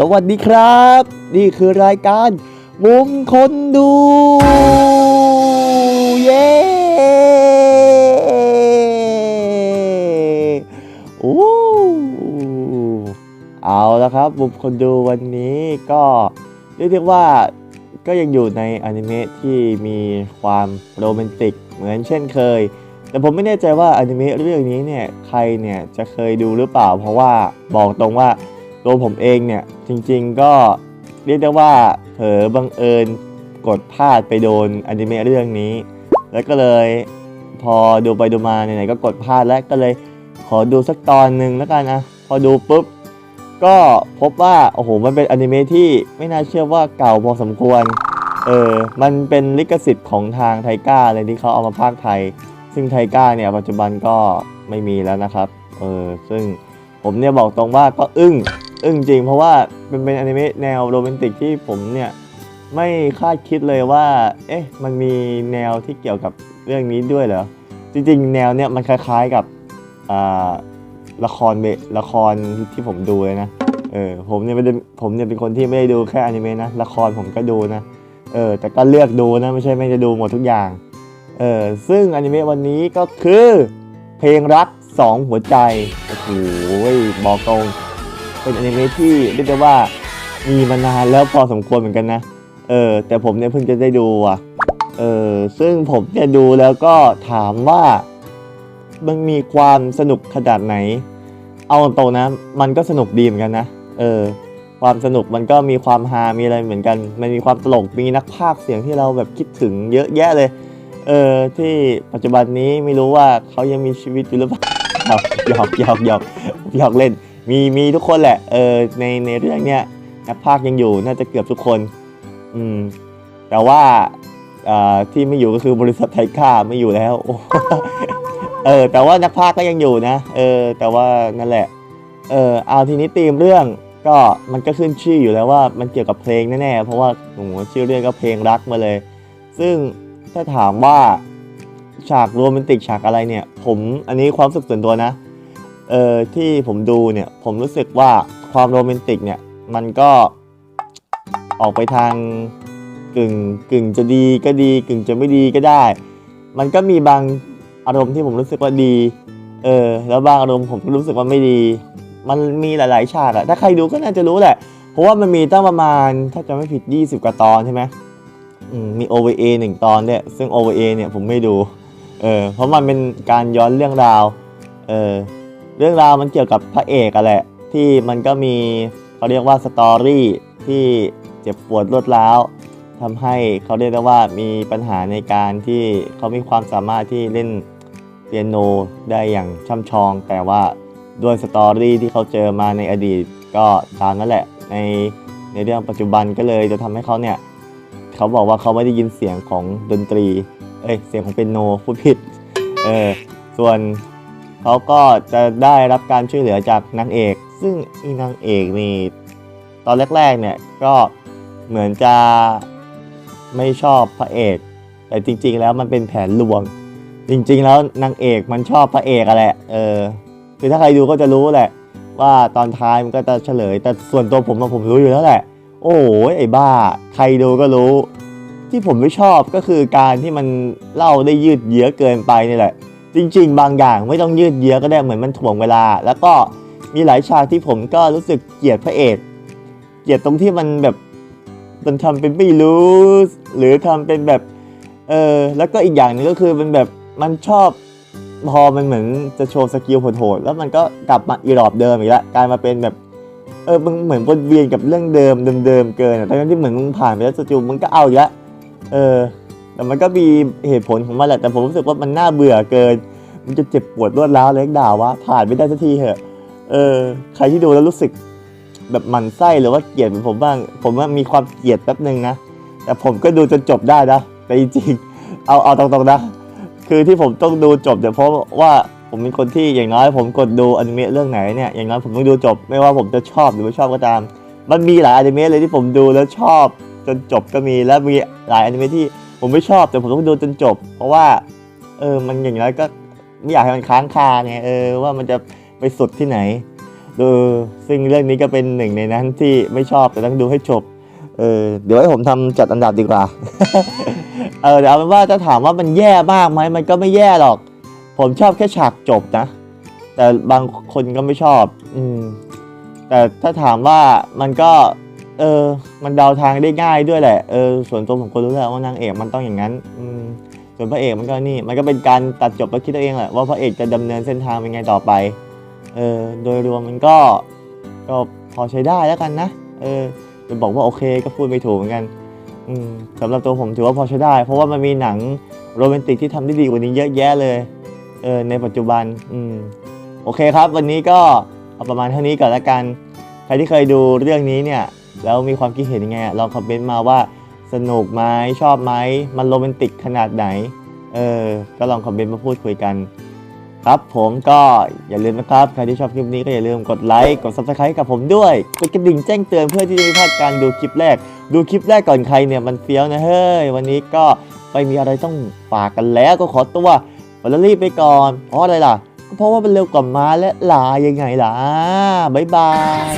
สวัสดีครับ นี่คือรายการมุมคนดู เย้โอ้เอาละครับมุมคนดูวันนี้ก็เรียกได้ว่าก็ยังอยู่ในอนิเมะที่มีความโรแมนติกเหมือนเช่นเคย แต่ผมไม่แน่ใจว่าอนิเมะเรื่องนี้เนี่ยใครเนี่ยจะเคยดูหรือเปล่า เพราะว่าบอกตรงว่า ตัวผมเองเนี่ยจริงๆก็เรียกได้ว่าเผลอบังเอิญกดพลาดไปโดนอนิเมะเรื่องนี้ แล้วก็เลยพอดูไปดูมาไหนๆก็กดพลาดแล้วก็เลยขอดูสักตอนหนึ่งแล้วกันนะพอดูปุ๊บก็พบว่าโอ้โหมันเป็นอนิเมะที่ไม่น่าเชื่อว่าเก่าพอสมควรเออมันเป็นลิขสิทธิ์ของทางไทก้าเลยที่เขาเอามาพากย์ไทย ซึ่งไทก้าเนี่ยปัจจุบันก็ไม่มีแล้วนะครับเออซึ่งผมเนี่ยบอกตรงว่าก็อึ้ง อึ้งจริงเพราะว่าเป็นเป็นอนิเมะแนวโรแมนติกที่ผมเนี่ย ไม่คาดคิดเลยว่า เอ๊ะ มันมีแนวที่เกี่ยวกับเรื่องนี้ด้วยเหรอ จริงๆ แนวเนี่ยมันคล้ายๆกับอ่าละครเบละครที่ผมดูเลยนะ เออผมเนี่ยไม่ได้ผมเนี่ยเป็นคนที่ไม่ได้ดูแค่อนิเมะนะ ละครผมก็ดูนะ เออ แต่ก็เลือกดูนะ ไม่ใช่ไม่จะดูหมดทุกอย่าง เออ ซึ่งอนิเมะวันนี้ก็คือเพลงรักสองหัวใจ โอ้โหบอกตรง เป็นอนิเมะที่เรียกได้ว่ามีมานานแล้วพอสมควรเหมือนกันนะ เออ แต่ผมเนี่ยเพิ่งจะได้ดูอะ เออ ซึ่งผมเนี่ยดูแล้วก็ถามว่ามันมีความสนุกขนาดไหน เอาตรงๆนะ มันก็สนุกดีเหมือนกันนะ เออ ความสนุกมันก็มีความฮา มีอะไรเหมือนกัน มันมีความตลก มีนักพากย์เสียงที่เราแบบคิดถึงเยอะแยะเลย เออ ที่ปัจจุบันนี้ไม่รู้ว่าเขายังมีชีวิตอยู่หรือเปล่าหยอกหยอกหยอกหยอกเล่น มีมีทุกคนแหละ เออในในเรื่องเนี้ยนักพากยังอยู่น่าจะเกือบทุกคน อืม แต่ว่าอ่าที่ไม่อยู่ก็คือบริษัทไทก้าไม่อยู่แล้วเออ แต่ว่านักพาก็ยังอยู่นะ เออ แต่ว่านั่นแหละ เออเอาทีนี้ธีมเรื่องก็มันก็ขึ้นชื่ออยู่แล้วว่ามันเกี่ยวกับเพลงแน่ๆเพราะว่าโอ้โหชื่อเรื่องก็เพลงรักมาเลย ซึ่งถ้าถามว่าฉากโรแมนติกฉากอะไรเนี่ย ผมอันนี้ความสึกส่วนตัวนะ เออที่ผมดูเนี่ยผมรู้สึกว่าความโรแมนติกเนี่ยมันก็ออกไปทางกึ่งกึ่งจะดีก็ดีกึ่งจะไม่ดีก็ได้ มันก็มีบางอารมณ์ที่ผมรู้สึกว่าดีเออแล้วบางอารมณ์ผมก็รู้สึกว่าไม่ดี มันมีหลาย ๆ ฉากอะถ้าใครดูก็น่าจะรู้แหละ เพราะว่ามันมีตั้งประมาณถ้าจะไม่ผิด 20 กว่าตอนใช่ไหมมมี OVA หนึ่งตอนเนี่ยซึ่ง OVA เนี่ยผมไม่ดูเออเพราะมันเป็นการย้อนเรื่องราวเออ เรื่องราวมันเกี่ยวกับพระเอกอะแหละ ที่มันก็มีเขาเรียกว่าสตอรี่ที่เจ็บปวดรวดร้าวทำให้เขาเรียกได้ว่ามีปัญหาในการที่เขามีความสามารถที่เล่นเปียโนได้อย่างช่ำชอง แต่ว่าด้วยสตอรี่ที่เขาเจอมาในอดีตก็ตามนั่นแหละ ในในเรื่องปัจจุบันก็เลยจะทำให้เขาเนี่ย เขาบอกว่าเขาไม่ได้ยินเสียงของดนตรี เอ้ยเสียงของเปียโนพูดผิดเออส่วน เขาก็จะได้รับการช่วยเหลือจากนางเอก ซึ่งอีนางเอกนี่ตอนแรกๆเนี่ยก็เหมือนจะไม่ชอบพระเอก แต่จริง ๆ แล้วมันเป็นแผนลวง จริง ๆ แล้วนางเอกมันชอบพระเอกอะแหละเออคือถ้าใครดูก็จะรู้แหละ ว่าตอนท้ายมันก็จะเฉลย แต่ส่วนตัวผมอะผมรู้อยู่แล้วแหละ โอ้โหไอ้บ้า ใครดูก็รู้ ที่ผมไม่ชอบก็คือการที่มันเล่าได้ยืดเยื้อเกินไปนี่แหละ จริง ๆ บางอย่างไม่ต้องยืดเยื้อก็ได้เหมือนมันถ่วงเวลา แล้วก็มีหลายฉากที่ผมก็รู้สึกเกลียดพระเอกเกลียดตรงที่มันแบบมันทำเป็นไม่รู้ หรือทำเป็นแบบเออแล้วก็อีกอย่างหนึงก็คือมันแบบมันชอบพอมันเหมือนจะโชว์สกิลโหดๆแล้วมันก็กลับมาอีรอบเดิมอีกแล้วกลายมาเป็นแบบเออมึงเหมือนวนเวียนกับเรื่องเดิมเดิมๆเกินอะทั้งที่เหมือนมึงผ่านไปแล้วจู่มึงก็เอาอีกแล้วเออ แต่มันก็มีเหตุผลของมันแหละแต่ผมรู้สึกว่ามันน่าเบื่อเกิน มันจะเจ็บปวดรวดร้าวเลยด่าวะผ่านไม่ได้สักทีเหอะเออใครที่ดูแล้วรู้สึกแบบหมันไส้หรือว่าเกลียดเหมือนผมบ้าง ผมว่ามีความเกลียดแป๊บหนึ่งนะแต่ผมก็ดูจนจบได้นะแต่จริงๆเอาเอาตรงๆนะ คือที่ผมต้องดูจบเนี่ยเพราะว่าผมเป็นคนที่อย่างน้อยผมกดดูอนิเมะเรื่องไหนเนี่ยอย่างน้อยผมต้องดูจบ ไม่ว่าผมจะชอบหรือไม่ชอบก็ตาม มันมีหลายอนิเมะเลยที่ผมดูแล้วชอบจนจบก็มีและมีหลายอนิเมะที่ ผมไม่ชอบแต่ผมต้องดูจนจบ เพราะว่า เออมันอย่างน้อยก็ไม่อยากให้มันค้างคาไงเออว่ามันจะไปสุดที่ไหนเออซึ่งเรื่องนี้ก็เป็นหนึ่งในนั้นที่ไม่ชอบแต่ต้องดูให้จบเออเดี๋ยวให้ผมทำจัดอันดับดีกว่า เออเดี๋ยวเอาเป็นว่าถ้าถามว่ามันแย่มากไหมมันก็ไม่แย่หรอก ผมชอบแค่ฉากจบนะ แต่บางคนก็ไม่ชอบ อืมแต่ถ้าถามว่ามันก็ เออ มันเดาทางได้ง่ายด้วยแหละ เออ ส่วนตัวผมก็รู้แล้วว่านางเอกมันต้องอย่างนั้น อืม ส่วนพระเอกมันก็นี่ มันก็เป็นการตัดจบแล้วคิดเอาเองแหละว่าพระเอกจะดำเนินเส้นทางเป็นไงต่อไป เออ โดยรวมมันก็ ก็พอใช้ได้แล้วกันนะ เออจะบอกว่าโอเคก็พูดไม่ถูกเหมือนกัน อืมสำหรับตัวผมถือว่าพอใช้ได้ เพราะว่ามันมีหนังโรแมนติกที่ทำได้ดีกว่านี้เยอะแยะเลย เออ ในปัจจุบัน อืม โอเคครับ วันนี้ก็เอาประมาณเท่านี้ก่อนละกัน ใครที่เคยดูเรื่องนี้เนี่ย แล้วมีความคิดเห็นยังไงลองคอมเมนต์มาว่าสนุกไหมชอบไหมมันโรแมนติกขนาดไหนเออก็ลองคอมเมนต์มาพูดคุยกัน ครับผมก็อย่าลืมนะครับ ใครที่ชอบคลิปนี้ก็อย่าลืมกดไลค์กด subscribe กับผมด้วย กดกระดิ่งแจ้งเตือนเพื่อที่จะไม่พลาดการดูคลิปแรก ดูคลิปแรกก่อนใครเนี่ยมันเฟี้ยวนะเฮ้ย วันนี้ก็ไม่มีอะไรต้องฝากกันแล้วก็ขอตัววันละรีบไปก่อนเพราะอะไรล่ะก็เพราะว่ามันเร็วกว่ามาและลายังไงล่ะบ๊ายบาย